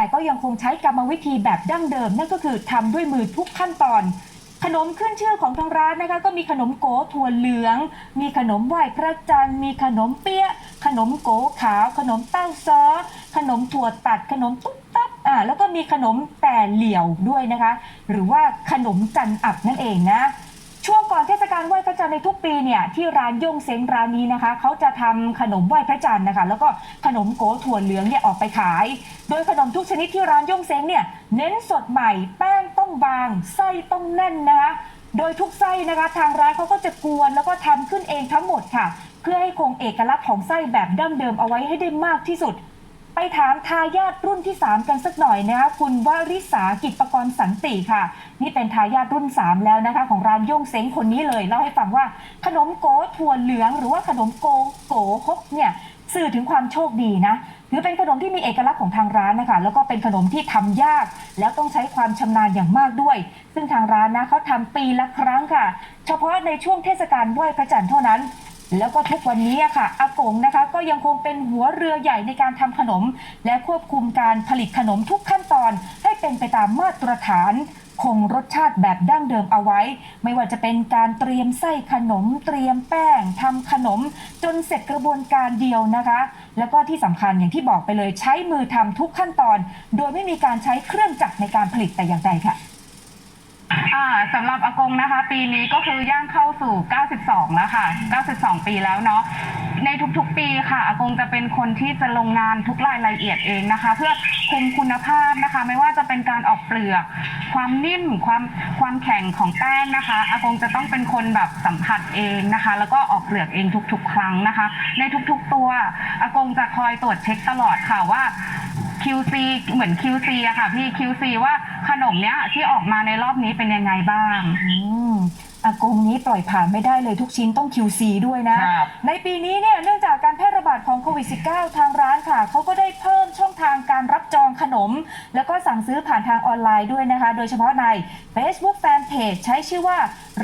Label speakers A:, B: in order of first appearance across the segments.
A: แต่ก็ยังคงใช้กรรมวิธีแบบดั้งเดิม นั่นก็คือทำด้วยมือทุกขั้นตอน ขนมขึ้นชื่อของทางร้านนะคะ ก็มีขนมโก๋ถั่วเหลือง มีขนมไหว้พระจันทร์มีขนมเปี๊ยะขนมโก๋ขาว ขนมเต้าซ้อ ขนมถั่วตัด ขนมตุ๊บตับอ่าแล้วก็มีขนมแต่เหลี่ยวด้วยนะคะ หรือว่าขนมจันอับนั่นเองนะ ช่วงก่อนเทศกาลไหว้พระจันทร์ในทุกปีเนี่ยที่ร้านย่งเซ้งร้านนี้นะคะเขาจะทำขนมไหว้พระจันทร์นะคะ แล้วก็ขนมโก๋ถั่วเหลืองเนี่ยออกไปขาย โดยขนมทุกชนิดที่ร้านย่งเซ้งเนี่ยเน้นสดใหม่แป้งต้องบางไส้ต้องแน่นนะคะโดยทุกไส้นะคะ ทางร้านเขาก็จะกวนแล้วก็ทำขึ้นเองทั้งหมดค่ะ เพื่อให้คงเอกลักษณ์ของไส้แบบดั้งเดิมเอาไว้ให้ได้มากที่สุด ไปถามทายาทรุ่นที่ 3 กันสักหน่อยนะคะคุณวริษากิจประกรณ์สันติค่ะ นี่เป็นทายาทรุ่น 3 แล้วนะคะ ของร้านย่งเซ้งคนนี้เลย เล่าให้ฟังว่าขนมโกถั่วเหลืองหรือว่าขนมโกโกฮกเนี่ยสื่อถึงความโชคดีนะถือเป็นขนมที่มีเอกลักษณ์ของทางร้านนะคะ แล้วก็เป็นขนมที่ทำยาก แล้วต้องใช้ความชำนาญอย่างมากด้วย ซึ่งทางร้านนะเขาทำปีละครั้งค่ะ เฉพาะในช่วงเทศกาลไหว้พระจันทร์เท่านั้น แล้วก็ทุกวันนี้อะค่ะอากงนะคะ ก็ยังคงเป็นหัวเรือใหญ่ในการทำขนม และควบคุมการผลิตขนมทุกขั้นตอน ให้เป็นไปตามมาตรฐานคงรสชาติแบบดั้งเดิมเอาไว้ ไม่ว่าจะเป็นการเตรียมไส้ขนม เตรียมแป้งทำขนม จนเสร็จกระบวนการเดียวนะคะ แล้วก็ที่สำคัญอย่างที่บอกไปเลยใช้มือทำทุกขั้นตอน โดยไม่มีการใช้เครื่องจักรในการผลิตแต่อย่างใดค่ะ
B: อ่าสำหรับอากงนะคะ ปีนี้ก็คือย่างเข้าสู่ 92 แล้วค่ะ 92 ปีแล้วเนาะ ในทุกๆปีค่ะอากงจะเป็นคนที่จะลงงานทุกรายละเอียดเองนะคะ เพื่อคุมคุณภาพนะคะ ไม่ว่าจะเป็นการออกเปลือก ความนิ่มความความแข็งของแป้งนะคะอากงจะต้องเป็นคนแบบสัมผัสเองนะคะ แล้วก็ออกเปลือกเองทุกๆ ครั้งนะคะ ในทุกๆตัวอากงจะคอยตรวจเช็คตลอดค่ะว่า QC เหมือน QC อะค่ะพี่ QC ว่าขนมเนี้ยที่ออกมาในรอบนี้เป็นยังไงบ้าง
A: อืมอากงนี้ปล่อยผ่านไม่ได้เลยทุกชิ้นต้อง QC ด้วยนะ
C: ครับ
A: ในปีนี้เนี่ยเนื่องจากการ วิด -19 ทางร้านค่ะ เขาก็ได้เพิ่มช่องทางการรับจองขนม แล้วก็สั่งซื้อผ่านทางออนไลน์ด้วยนะคะ โดยเฉพาะใน Facebook Fanpage ใช้ชื่อว่า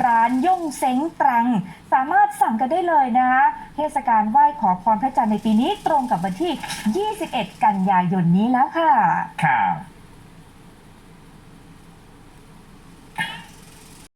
A: ร้านย่งเซ้งตรัง สามารถสั่งกันได้เลยนะคะเทศกาลไหว้ขอพรพระจันทร์ในปีนี้ตรงกับวันที่ 21 กันยายนนี้แล้วค่ะ
C: ครับ